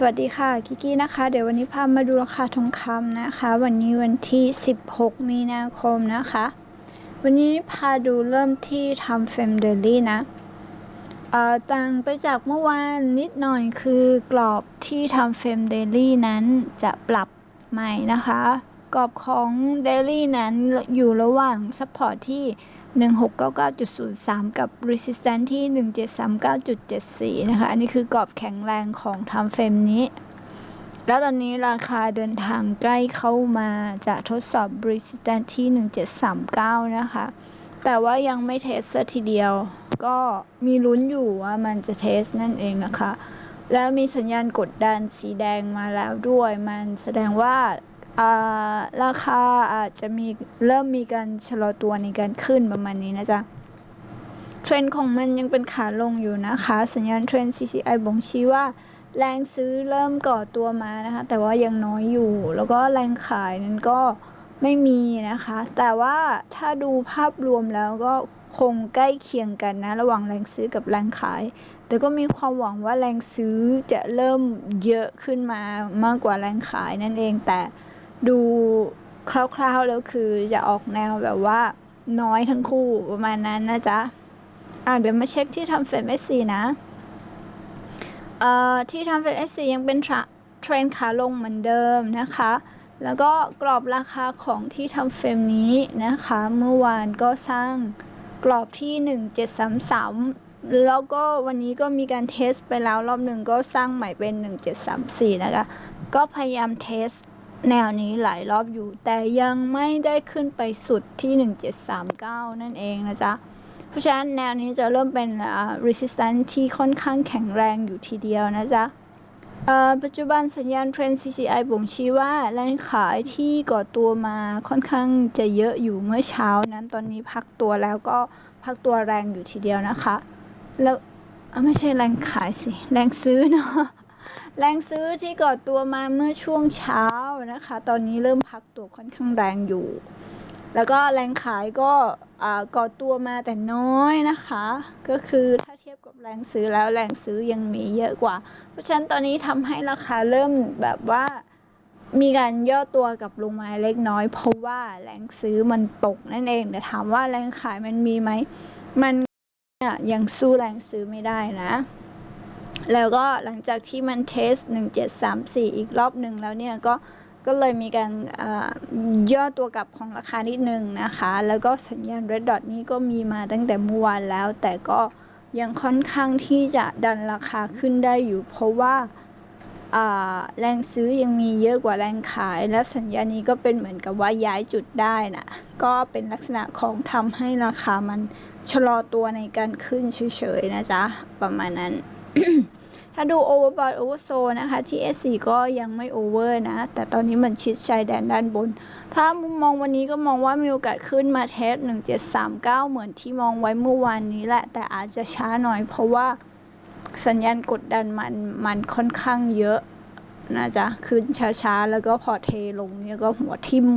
สวัสดีค่ะกิกกี้นะคะ เดี๋ยววันนี้พามาดูราคาทองคำนะคะ วันนี้วันที่ 16 มีนาคมนะคะ วันนี้พาดูเริ่มที่ทำเฟมเดลี่นะเออต่างไปจากเมื่อวานนิดหน่อยคือกรอบที่ทำเฟมเดลี่นั้นจะปรับใหม่นะคะ กรอบของเดลี่นั้นอยู่ระหว่างซัพพอร์ตที่ 1699.03 กับ resistance ที่ 1739.74 นะคะ อันนี้คือกรอบแข็งแรงของทำเฟรมนี้ แล้วตอนนี้ราคาเดินทางใกล้เข้ามาจะทดสอบ resistance ที่ 1739 นะคะ แต่ว่ายังไม่เทสซะทีเดียว ก็มีลุ้นอยู่ว่ามันจะเทสนั่นเองนะคะ แล้วมีสัญญาณกดดันสีแดงมาแล้วด้วย มันแสดงว่า ราคาอาจจะมีเริ่มมีการชะลอตัวในการขึ้นประมาณนี้นะจ๊ะเทรนด์ของมันยังเป็นขาลงอยู่นะคะ สัญญาณเทรนด์ CCI บ่งชี้ว่าแรงซื้อเริ่มก่อตัวมานะคะ แต่ว่ายังน้อยอยู่ แล้วก็แรงขายนั้นก็ไม่มีนะคะ แต่ว่าถ้าดูภาพรวมแล้วก็คงใกล้เคียงกันนะ ระหว่างแรงซื้อกับแรงขาย แต่ก็มีความหวังว่าแรงซื้อจะเริ่มเยอะขึ้นมามากกว่าแรงขายนั่นเองแต่ ดูคร่าวๆแล้วคือจะออกแนวแบบว่าน้อยทั้งคู่ประมาณนั้นนะจ๊ะ อะเดี๋ยวมาเช็คที่ทำเฟดเอสซีนะเอ่อที่ทำเฟดเอสซียังเป็นเทรนขาลงเหมือนเดิมนะคะ แล้วก็กรอบราคาของที่ทำเฟรมนี้นะคะ เมื่อวานก็สร้างกรอบที่ 1733 แล้วก็วันนี้ก็มีการเทสไปแล้วรอบหนึ่งก็สร้างใหม่เป็น 1734 นะคะ ก็พยายามเทส แนวนี้หลายรอบอยู่ แต่ยังไม่ได้ขึ้นไปสุดที่ 1739 นั่นเองนะจ๊ะ เพราะฉะนั้นแนวนี้จะเริ่มเป็น resistance ที่ค่อนข้างแข็งแรงอยู่ทีเดียวนะจ๊ะปัจจุบันสัญญาณเทรน CCI บ่งชี้ว่าแรงขายที่ก่อตัวมาค่อนข้างจะเยอะอยู่เมื่อเช้านั้นตอนนี้พักตัวแล้วก็พักตัวแรงอยู่ทีเดียวนะคะ แล้วไม่ใช่แรงขายสิ แรงซื้อเนาะ แรงซื้อที่ก่อตัวมาเมื่อช่วงเช้านะคะ ตอนนี้เริ่มพักตัวค่อนข้างแรงอยู่ แล้วก็แรงขายก็ก่อตัวมาแต่น้อยนะคะ ก็คือถ้าเทียบกับแรงซื้อแล้วแรงซื้อยังมีเยอะกว่า เพราะฉะนั้นตอนนี้ทำให้ราคาเริ่มแบบว่ามีการย่อตัวกับลงมาเล็กน้อย เพราะว่าแรงซื้อมันตกนั่นเองแต่ถามว่าแรงขายมันมีไหมมันยังสู้แรงซื้อไม่ได้นะ แล้วก็หลังจากที่มันเทส 1734 อีกรอบหนึ่งแล้วเนี่ยก็ก็เลยมีการย่อตัวกลับของราคานิดนึงนะคะ แล้วก็สัญญาณ red dot นี้ก็มีมาตั้งแต่เมื่อวานแล้ว แต่ก็ยังค่อนข้างที่จะดันราคาขึ้นได้อยู่ เพราะว่าแรงซื้อยังมีเยอะกว่าแรงขาย และสัญญาณนี้ก็เป็นเหมือนกับว่าย้ายจุดได้นะก็เป็นลักษณะของทำให้ราคามันชะลอตัวในการขึ้นเฉยๆนะจ๊ะ ประมาณนั้น ถ้าดู overbought oversold นะคะที่ S4 ก็ยังไม่ over นะ แต่ตอนนี้มันชิดชายแดนด้านบน ถ้ามุมมองวันนี้ก็มองว่ามีโอกาสขึ้นมาเทส 1739 เหมือนที่มองไว้เมื่อวานนี้แหละ แต่อาจจะช้าหน่อยเพราะว่าสัญญาณกดดันมันมันค่อนข้างเยอะนะจ๊ะขึ้นช้าๆ แล้วก็พอเทลงเนี่ยก็หัวทิ่ม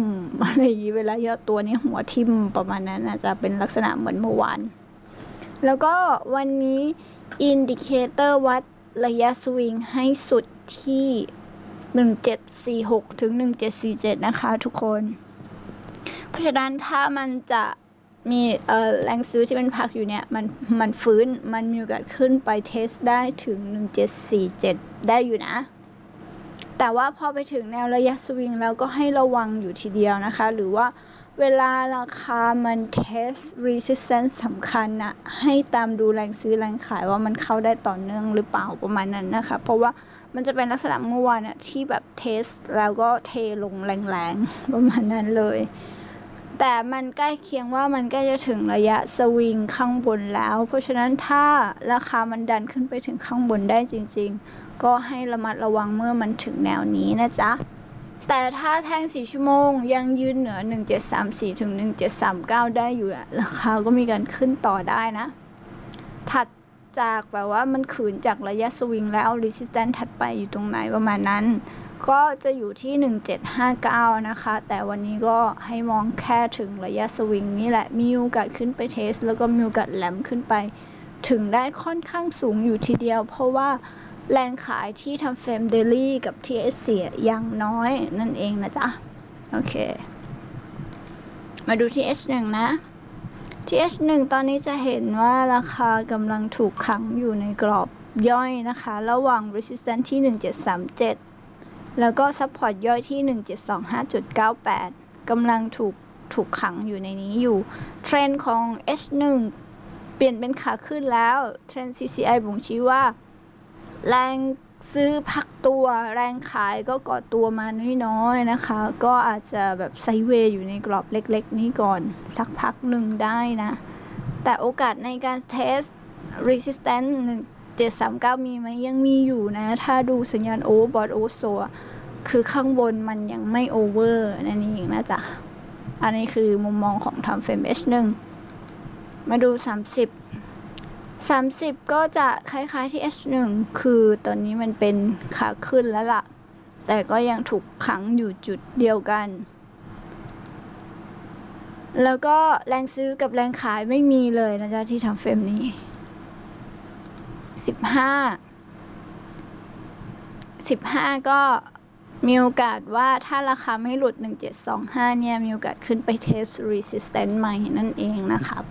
อะไรอย่างนี้เวลาเยอะตัวนี้หัวทิ่มประมาณนั้นนะจะเป็นลักษณะเหมือนเมื่อวาน แล้วก็วันนี้อินดิเคเตอร์วัด ระยะสวิงให้สุดที่ 1746 ถึง 1747 นะคะทุกคน เพราะฉะนั้นถ้ามันจะมีแรงซื้อที่เป็นพักอยู่เนี่ย มันมันฟื้นมันมีโอกาสขึ้นไปเทสได้ถึง 1747 ได้อยู่นะ แต่ว่าพอไปถึงแนวระยะสวิงแล้วก็ให้ระวังอยู่ทีเดียวนะคะ หรือว่าเวลาราคามัน test resistance สำคัญนะให้ตามดูแรงซื้อแรงขายว่ามันเข้าได้ต่อเนื่องหรือเปล่าประมาณนั้นนะคะ เพราะว่ามันจะเป็นลักษณะเมื่อวานนะที่แบบเทสแล้วก็เทลงแรงๆ ประมาณนั้นเลย แต่มันใกล้เคียงว่ามันใกล้จะถึงระยะสวิงข้างบนแล้ว เพราะฉะนั้นถ้าราคามันดันขึ้นไปถึงข้างบนได้จริง ๆ ก็ให้ระมัดระวังเมื่อมันถึงแนวนี้นะจ๊ะ แต่ถ้าแท่งสี่ชั่วโมง ยังยืนเหนือ 1734 ถึง 1739 ได้อยู่ราคาก็มีการขึ้นต่อได้นะ ถัดจากแบบว่ามันขืนจากระยะสวิงแล้ว resistance ถัดไปอยู่ตรงไหนประมาณนั้น ก็จะอยู่ที่ 1759 นะคะ แต่วันนี้ก็ให้มองแค่ถึงระยะสวิงนี่แหละ มีโอกาสขึ้นไปเทส แล้วก็มีโอกาสแหลมขึ้นไป ถึงได้ค่อนข้างสูงอยู่ทีเดียว เพราะว่า แรงขายที่ทำเฟรมเดลี่กับ TS เสียอย่างน้อยนั่นเองนะจ๊ะ โอเค มาดู TH1 นะ TH1 ตอนนี้จะเห็นว่าราคากำลังถูกขังอยู่ในกรอบย่อยนะคะ ระหว่าง resistance ที่ 1737 แล้วก็ support ย่อยที่ 1725.98กำลังถูกถูกขังอยู่ในนี้อยู่ เทรนด์ของ H1 เปลี่ยนเป็นขาขึ้นแล้ว เทรนด์ CCI บ่งชี้ว่า แรงซื้อพักตัวแรงขายก็ก่อตัวมาน้อยๆนะคะ ก็อาจจะแบบไซเวย์อยู่ในกรอบเล็กๆ นี้ก่อนสักพักหนึ่งได้นะ แต่โอกาสในการเทส resistance 1739 มีไหมยังมีอยู่นะ ถ้าดูสัญญาณ overbought o v e r คือข้างบนมันยังไม่ over นั่นเองนะจ๊ะ อันนี้คือมุมมองของ time frame H1 มาดู 30 30 ก็จะคล้ายๆที่ H1 คือตอนนี้มันเป็นขาขึ้นแล้วล่ะ แต่ก็ยังถูกขังอยู่จุดเดียวกัน แล้วก็แรงซื้อกับแรงขายไม่มีเลยนะจ๊ะที่ทำเฟรมนี้ 15 15 ก็มีโอกาสว่าถ้าราคาไม่หลุด 1725 เนี่ย มีโอกาสขึ้นไปเทส resistance ใหม่นั่นเองนะครับ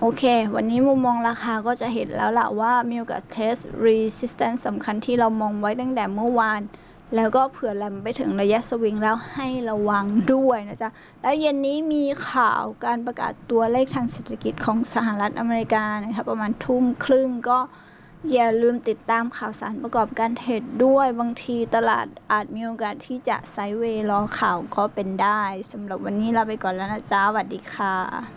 โอเค วันนี้มุมมองราคาก็จะเห็นแล้วล่ะว่ามีโอกาสเทส resistance สำคัญที่เรามองไว้ตั้งแต่เมื่อวาน แล้วก็เผื่อแลมไปถึงระยะสวิงแล้วให้ระวังด้วยนะจ๊ะ แล้วเย็นนี้มีข่าวการประกาศตัวเลขทางเศรษฐกิจของสหรัฐอเมริกานะครับประมาณทุ่มครึ่งก็อย่าลืมติดตามข่าวสารประกอบการเทรดด้วยบางทีตลาดอาจมีโอกาสที่จะไซด์เวย์รอข่าวก็เป็นได้สำหรับวันนี้ลาไปก่อนแล้วนะจ๊ะสวัสดีค่ะ